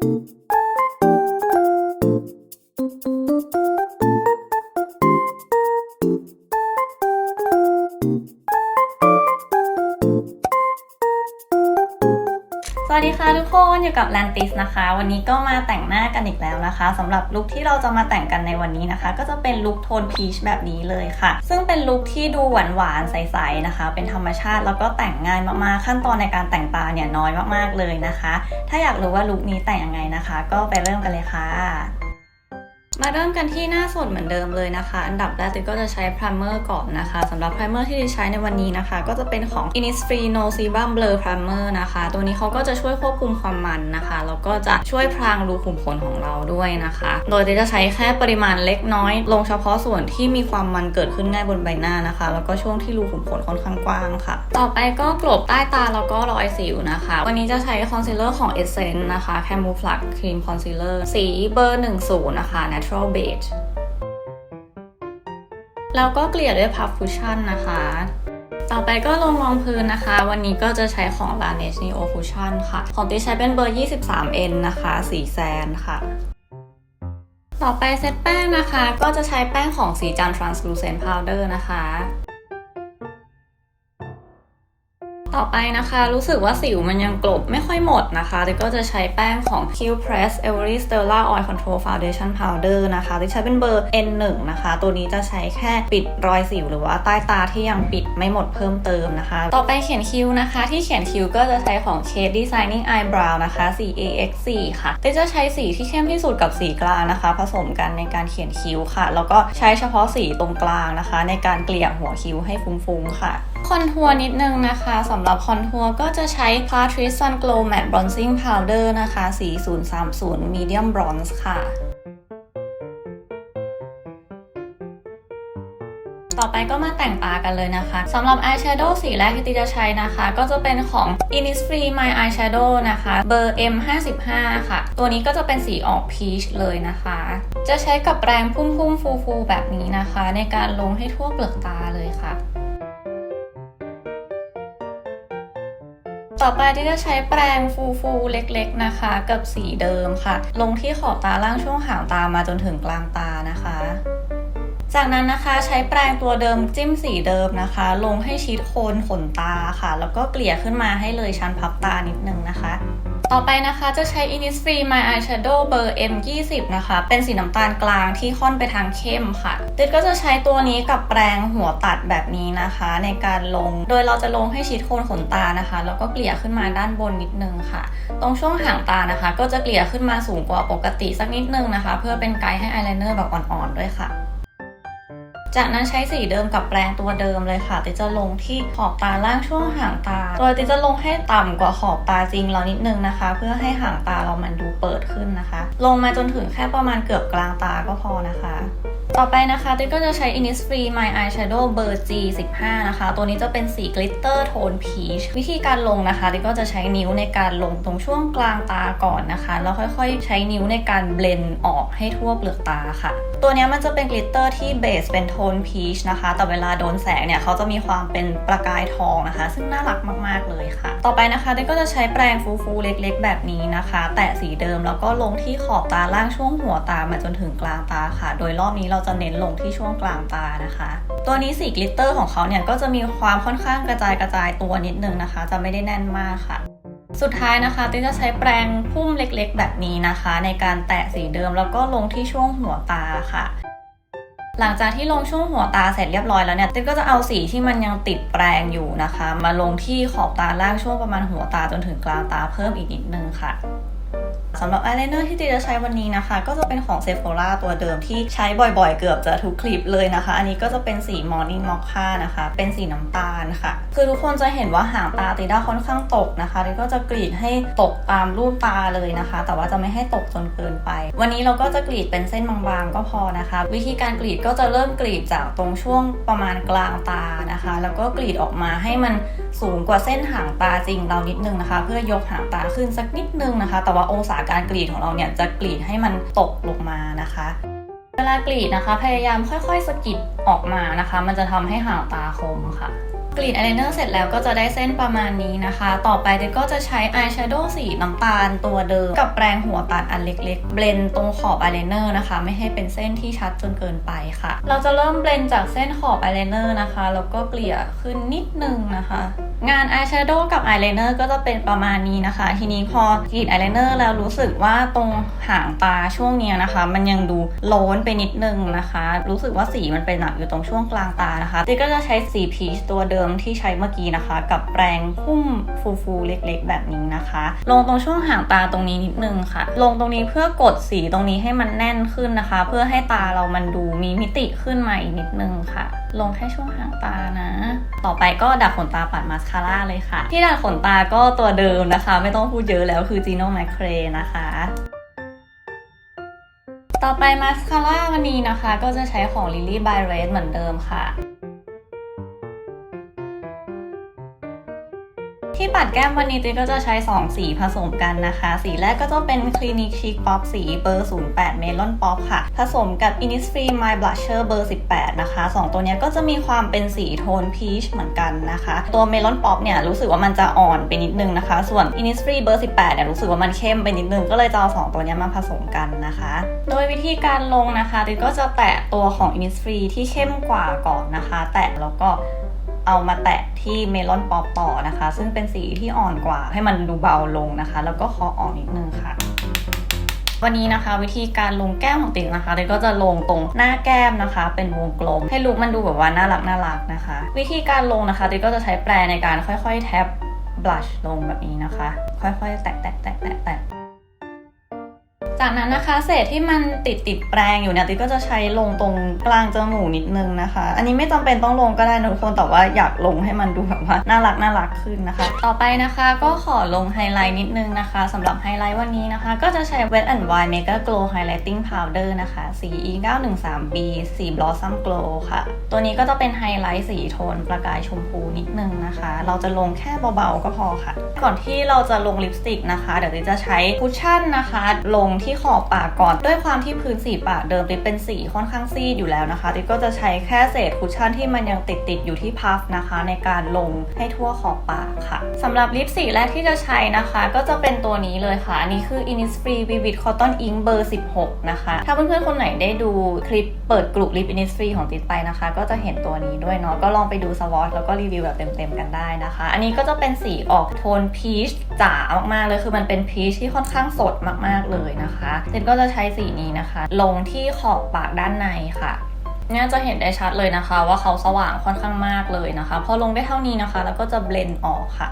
ส วัสดีค่ะทุกคนอยู่กับแลนติสนะคะ วันนี้ก็มาแต่งหน้ากันอีกแล้วนะคะสำหรับลุคที่เราจะมาแต่งกันในวันนี้นะคะ ก็จะเป็นลุคโทนพีชแบบนี้เลยค่ะ ซึ่งเป็นลุคที่ดูหวานหวานใสๆนะคะ เป็นธรรมชาติแล้วก็แต่งง่ายมากๆขั้นตอนในการแต่งตาเนี่ยน้อยมากๆเลยนะคะ ถ้าอยากรู้ว่าลุคนี้แต่งยังไงนะคะ ก็ไปเริ่มกันเลยค่ะ มาเริ่มกันที่หน้าสดเหมือนเดิมเลยนะคะ อันดับแรกติกก็จะใช้พร i เมอร์ก่อนนะคะสำหรับพร i เมอร์ที่ติใช้ในวันนี้นะคะ ก็จะเป็นของ Innisfree No Sebum Blur Primer นะคะ ตัวนี้เขาก็จะช่วยควบคุมความมันนะคะแล้วก็จะช่วยพรางรูขุมขนของเราด้วยนะคะ โดยติจะใช้แค่ปริมาณเล็กน้อย ลงเฉพาะส่วนที่มีความมันเกิดขึ้นง่ายบนใบหน้านะคะ แล้วก็ช่วงที่รูขุมขนค่อนข้างกว้างค่ะ ต่อไปก็กลบใต้ตาแล้วก็รอยสิวนะคะ วันนี้จะใช้คอนซีลเลอร์ของ Essence นะคะ Camouflage Cream Concealer สีเบอร์ 10 นะคะ Natural Beige แล้วก็เกลี่ยด้วยพัฟคุชชั่นนะคะ ต่อไปก็ลงรองพื้นนะคะ วันนี้ก็จะใช้ของ Laneige Neo Cushion ค่ะ ของที่ใช้เป็นเบอร์ 23N นะคะ สีแซนค่ะ ต่อไปเซตแป้งนะคะ ก็จะใช้แป้งของสีจัน Translucent Powder นะคะ ต่อไปนะคะ รู้สึกว่าสิวมันยังกลบไม่ค่อยหมดนะคะแต่ก็จะใช้แป้งของ Q Press Every Stella Oil Control Foundation Powder นะคะที่ใช้เป็นเบอร์ N1 นะคะ ตัวนี้จะใช้แค่ปิดรอยสิวหรือว่าใต้ตาที่ยังปิดไม่หมดเพิ่มเติมนะคะ ต่อไปเขียนคิ้วนะคะ ที่เขียนคิ้วก็จะใช้ของ Kate Designing Eyebrow นะคะสี AX4 ค่ะที่จะใช้สีที่เข้มที่สุดกับสีกลางนะคะ ผสมกันในการเขียนคิ้วค่ะ แล้วก็ใช้เฉพาะสีตรงกลางนะคะ ในการเกลี่ยหัวคิ้วให้ฟุ้งๆค่ะ คอนทัวร์นิดนึงนะคะสำหรับคอนทัวร์ก็จะใช้ Catrice Sun Glow Matte Bronzing Powder นะคะ สี 030 Medium Bronze ค่ะต่อไปก็มาแต่งตากันเลยนะคะสำหรับ eyeshadow สีแรกที่ติจะใช้นะคะ ก็จะเป็นของ Innisfree My Eyeshadow นะคะ เบอร์ M55 ค่ะ ตัวนี้ก็จะเป็นสีออกพีชเลยนะคะ จะใช้กับแปรงพุ่มๆฟูๆแบบนี้นะคะ ในการลงให้ทั่วเปลือกตาเลยค่ะ ต่อไปที่จะใช้แปรงฟูฟูๆเล็กๆนะคะ กับสีเดิมค่ะ ลงที่ขอบตาล่างช่วงหางตามาจนถึงกลางตานะคะ จากนั้นนะคะใช้แปรงตัวเดิมจิ้มสีเดิมนะคะ ลงให้ชิดโคนขนตาค่ะ แล้วก็เกลี่ยขึ้นมาให้เลยชั้นพับตานิดนึงนะคะ ต่อไปนะคะจะใช้ Innisfree My Eyeshadow เบอร์ M20 นะคะ เป็นสีน้ำตาลกลางที่ค่อนไปทางเข้มค่ะติดก็จะใช้ตัวนี้กับแปรงหัวตัดแบบนี้นะคะ ในการลง โดยเราจะลงให้ชิดโคนขนตานะคะ แล้วก็เกลี่ยขึ้นมาด้านบนนิดนึงค่ะ ตรงช่วงหางตานะคะ ก็จะเกลี่ยขึ้นมาสูงกว่าปกติสักนิดนึงนะคะ เพื่อเป็นไกด์ให้อายไลเนอร์แบบอ่อนๆด้วยค่ะ จากนั้นใช้สีเดิมกับแปรงตัวเดิมเลยค่ะติจะลงที่ขอบตาล่างช่วงหางตา โดยติจะลงให้ต่ำกว่าขอบตาจริงเรานิดนึงนะคะ เพื่อให้หางตาเรามันดูเปิดขึ้นนะคะ ลงมาจนถึงแค่ประมาณเกือบกลางตาก็พอนะคะต่อไปนะคะติ๊กก็จะใช้ Innisfree My Eyeshadow เบอร์ G15 นะคะ ตัวนี้จะเป็นสีกลิตเตอร์โทนพีช วิธีการลงนะคะติ๊กก็จะใช้นิ้วในการลงตรงช่วงกลางตาก่อนนะคะ แล้วค่อยๆ ใช้นิ้วในการเบลนออกให้ทั่วเปลือกตาค่ะ ตัวนี้มันจะเป็นกลิตเตอร์ที่เบสเป็นโทนพีชนะคะ แต่เวลาโดนแสงเนี่ยเขาจะมีความเป็นประกายทองนะคะ ซึ่งน่ารักมากๆเลยค่ะ ต่อไปนะคะติ๊กก็จะใช้แปรงฟูๆเล็กๆ แบบนี้นะคะ แตะสีเดิมแล้วก็ลงที่ขอบตาล่างช่วงหัวตามาจนถึงกลางตาค่ะ โดยรอบนี้เราราจะเน้นลงที่ช่วงกลางตานะคะ ตัวนี้สีกลิตเตอร์ของเขาเนี่ยก็จะมีความค่อนข้างกระจายกระจายตัวนิดนึงนะคะ จะไม่ได้แน่นมากค่ะสุดท้ายนะคะติ๊กจะใช้แปรงพุ่มเล็กๆ แบบนี้นะคะ ในการแตะสีเดิมแล้วก็ลงที่ช่วงหัวตาค่ะ หลังจากที่ลงช่วงหัวตาเสร็จเรียบร้อยแล้วเนี่ยติ๊กก็จะเอาสีที่มันยังติดแปรงอยู่นะคะ มาลงที่ขอบตาล่างช่วงประมาณหัวตาจนถึงกลางตาเพิ่มอีกนิดนึงค่ะ สำหรับอายไลเนอร์ที่ติจะใช้วันนี้นะคะ ก็จะเป็นของ Sephora ตัวเดิมที่ใช้บ่อยๆ เกือบจะทุกคลิปเลยนะคะ อันนี้ก็จะเป็นสี Morning Mocha นะคะ เป็นสีน้ำตาลค่ะ คือทุกคนจะเห็นว่าหางตาติด้าค่อนข้างตกนะคะติก็จะกรีดให้ตกตามรูปตาเลยนะคะ แต่ว่าจะไม่ให้ตกจนเกินไป วันนี้เราก็จะกรีดเป็นเส้นบางๆก็พอนะคะ วิธีการกรีดก็จะเริ่มกรีดจากตรงช่วงประมาณกลางตานะคะ แล้วก็กรีดออกมาให้มันสูงกว่าเส้นหางตาจริงเรานิดนึงนะคะ เพื่อยกหางตาขึ้นสักนิดนึงนะคะ แต่ว่าองศาการกรีดของเราเนี่ยจะกรีดให้มันตกลงมานะคะเวลากรีดนะคะ พยายามค่อยๆสกิดออกมานะคะ มันจะทำให้หางตาคมค่ะ กรีดอายไลเนอร์เสร็จแล้วก็จะได้เส้นประมาณนี้นะคะ ต่อไปเดกก็จะใช้อายแชโดว์สีน้ำตาลตัวเดิม กับแปรงหัวตัดอันเล็กๆ เบลนตรงขอบอายไลเนอร์นะคะ ไม่ให้เป็นเส้นที่ชัดจนเกินไปค่ะ เราจะเริ่มเบลนจากเส้นขอบอายไลเนอร์นะคะ แล้วก็เกลี่ยขึ้นนิดนึงนะคะ งานอายแชโดว์กับอายไลเนอร์ก็จะเป็นประมาณนี้นะคะ ทีนี้พอกรีดอายไลเนอร์แล้วรู้สึกว่าตรงหางตาช่วงนี้นะคะ มันยังดูโล้นไปนิดนึงนะคะ รู้สึกว่าสีมันไปหนักอยู่ตรงช่วงกลางตานะคะติ๊กก็จะใช้สีพีชตัวเดิมที่ใช้เมื่อกี้นะคะ กับแปรงพุ่มฟูๆเล็กๆ แบบนี้นะคะ ลงตรงช่วงหางตาตรงนี้นิดนึงค่ะ ลงตรงนี้เพื่อกดสีตรงนี้ให้มันแน่นขึ้นนะคะ เพื่อให้ตาเรามันดูมีมิติขึ้นมาอีกนิดนึงค่ะ ลงแค่ช่วงหางตานะ ต่อไปก็ดัดขนตาปัดมาสคาร่าเลยค่ะ ที่ดัดขนตาก็ตัวเดิมนะคะ ไม่ต้องพูดเยอะแล้วคือ Gino m a c r a e นะคะต่อไปมาสคาร่าวันนี้นะคะ ก็จะใช้ของ Lily by Red เหมือนเดิมค่ะ ที่ปัดแก้มวันนี้ติ๊กก็จะใช้ 2 สีผสมกันนะคะ สีแรกก็จะเป็น Clinique Chic Pop สีเบอร์ 08 Melon Pop ค่ะ ผสมกับ Innisfree My Blusher เบอร์ 18 นะคะ 2 ตัวนี้ก็จะมีความเป็นสีโทนพีชเหมือนกันนะคะ ตัว Melon Pop เนี่ยรู้สึกว่ามันจะอ่อนไปนิดนึงนะคะ ส่วน Innisfree เบอร์ 18 เนี่ยรู้สึกว่ามันเข้มไปนิดนึง ก็เลยจะเอา2ตัวนี้มาผสมกันนะคะ โดยวิธีการลงนะคะติ๊กก็จะแตะตัวของ Innisfree ที่เข้มกว่าก่อนนะคะ แตะแล้วก็ เอามาแตะที่เมลอนปอปต่อนะคะ ซึ่งเป็นสีที่อ่อนกว่าให้มันดูเบาลงนะคะ แล้วก็คาะออกนิดนึงค่ะ วันนี้นะคะ วิธีการลงแก้มของติ๊กนะคะติ๊กก็จะลงตรงหน้าแก้มนะคะ เป็นวงกลม ให้ลุคมันดูแบบว่าน่ารักน่ารักนะคะ วิธีการลงนะคะติ๊กก็จะใช้แปรงในการค่อยๆ แท็บบลัชลงแบบนี้นะคะ ค่อยๆ แตะแตะแตะแตะแตะ จากนั้นนะคะเศษที่มันติดติดแปรงอยู่เนี่ยติ๊กก็จะใช้ลงตรงกลางจมูกนิดนึงนะคะ อันนี้ไม่จำเป็นต้องลงก็ได้นะทุกคนแต่ว่าอยากลงให้มันดูแบบว่าน่ารักน่ารักขึ้นนะคะ ต่อไปนะคะก็ขอลงไฮไลท์นิดนึงนะคะสำหรับไฮไลท์วันนี้นะคะ ก็จะใช้ Wet n Wild Mega Glow Highlighting Powder นะคะสี E 9 1 3 B สี Blossom Glow ค่ะ ตัวนี้ก็จะเป็นไฮไลท์สีโทนประกายชมพูนิดนึงนะคะ เราจะลงแค่เบาๆก็พอค่ะ ก่อนที่เราจะลงลิปสติกนะคะ เดี๋ยวติ๊กจะใช้คุชชั่นนะคะ ลงที่ที่ขอบปากก่อน ด้วยความที่พื้นสีปากเดิมติ๊กเป็นสีค่อนข้างซีดอยู่แล้วนะคะติ๊กก็จะใช้แค่เศษคุชชั่นที่มันยังติดติดอยู่ที่พัฟนะคะ ในการลงให้ทั่วขอบปากค่ะสำหรับลิปสีแรกที่จะใช้นะคะ ก็จะเป็นตัวนี้เลยค่ะ อันนี้คือ Innisfree Vivid Cotton Ink เบอร์ 16 นะคะ ถ้าเพื่อนๆคนไหนได้ดูคลิปเปิดกลุ่มลิป Innisfree ของติ๊กไปนะคะ ก็จะเห็นตัวนี้ด้วยเนาะก็ลองไปดูสวอตแล้วก็รีวิวแบบเต็มๆกันได้นะคะ อันนี้ก็จะเป็นสีออกโทนพีชจ๋ามากๆเลยคือมันเป็นพีชที่ค่อนข้างสดมากๆเลยนะคะเจนก็จะใช้สีนี้นะคะ ลงที่ขอบปากด้านในค่ะเนี่ยจะเห็นได้ชัดเลยนะคะ ว่าเขาสว่างค่อนข้างมากเลยนะคะ พอลงได้เท่านี้นะคะ แล้วก็จะเบลนด์ออกค่ะ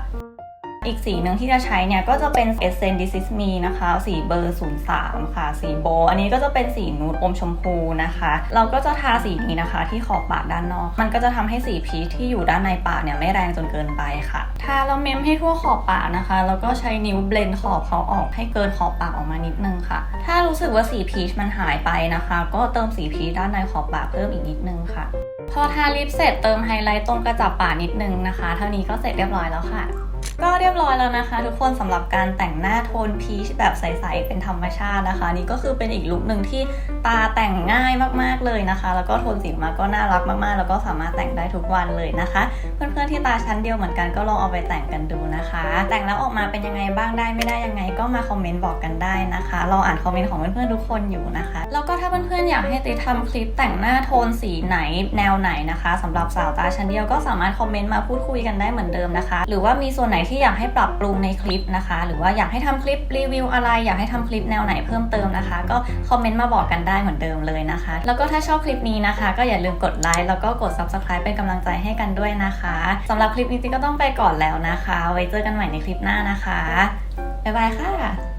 อีกสีหนึ่งที่จะใช้เนี่ยก็จะเป็น Essence This Is Me นะคะ สีเบอร์ 03 ค่ะ สีโบ อันนี้ก็จะเป็นสีนูดอมชมพูนะคะ เราก็จะทาสีนี้นะคะ ที่ขอบปากด้านนอก มันก็จะทำให้สีพีชที่อยู่ด้านในปากเนี่ยไม่แรงจนเกินไปค่ะ ทาแล้วเมมให้ทั่วขอบปากนะคะ แล้วก็ใช้นิ้วเบลนด์ขอบเขาออกให้เกินขอบปากออกมานิดนึงค่ะ ถ้ารู้สึกว่าสีพีชมันหายไปนะคะ ก็เติมสีพีชด้านในขอบปากเพิ่มอีกนิดนึงค่ะ พอทาลิปเสร็จเติมไฮไลท์ตรงกระจับปากนิดนึงนะคะ เท่านี้ก็เสร็จเรียบร้อยแล้วค่ะ ก็เรียบร้อยแล้วนะคะ ทุกคนสำหรับการแต่งหน้าโทนพีชแบบใสๆเป็นธรรมชาตินะคะ นี่ก็คือเป็นอีกลุคหนึ่งที่ตาแต่งง่ายมากๆเลยนะคะ แล้วก็โทนสีมาก็น่ารักมากๆ แล้วก็สามารถแต่งได้ทุกวันเลยนะคะ เพื่อนๆที่ตาชั้นเดียวเหมือนกันก็ลองเอาไปแต่งกันดูนะคะ แต่งแล้วออกมาเป็นยังไงบ้างได้ไม่ได้ยังไง ก็มาคอมเมนต์บอกกันได้นะคะรออ่านคอมเมนต์ของเพื่อนๆทุกคนอยู่นะคะ แล้วก็ถ้าเพื่อนๆอยากให้ติทำคลิปแต่งหน้าโทนสีไหนแนวไหนนะคะสำหรับสาวตาชั้นเดียวก็สามารถคอมเมนต์มาพูดคุยกันได้เหมือนเดิมนะคะ หรือว่ามีส่วนไหนที่อยากให้ปรับปรุงในคลิปนะคะ หรือว่าอยากให้ทำคลิปรีวิวอะไร อยากให้ทำคลิปแนวไหนเพิ่มเติมนะคะ ก็คอมเมนต์มาบอกกันได้เหมือนเดิมเลยนะคะ แล้วก็ถ้าชอบคลิปนี้นะคะ ก็อย่าลืมกดไลค์แล้วก็กด subscribe เป็นกำลังใจให้กันด้วยนะคะสำหรับคลิปนี้ก็ต้องไปก่อนแล้วนะคะ ไว้เจอกันใหม่ในคลิปหน้านะคะบ๊ายบายค่ะ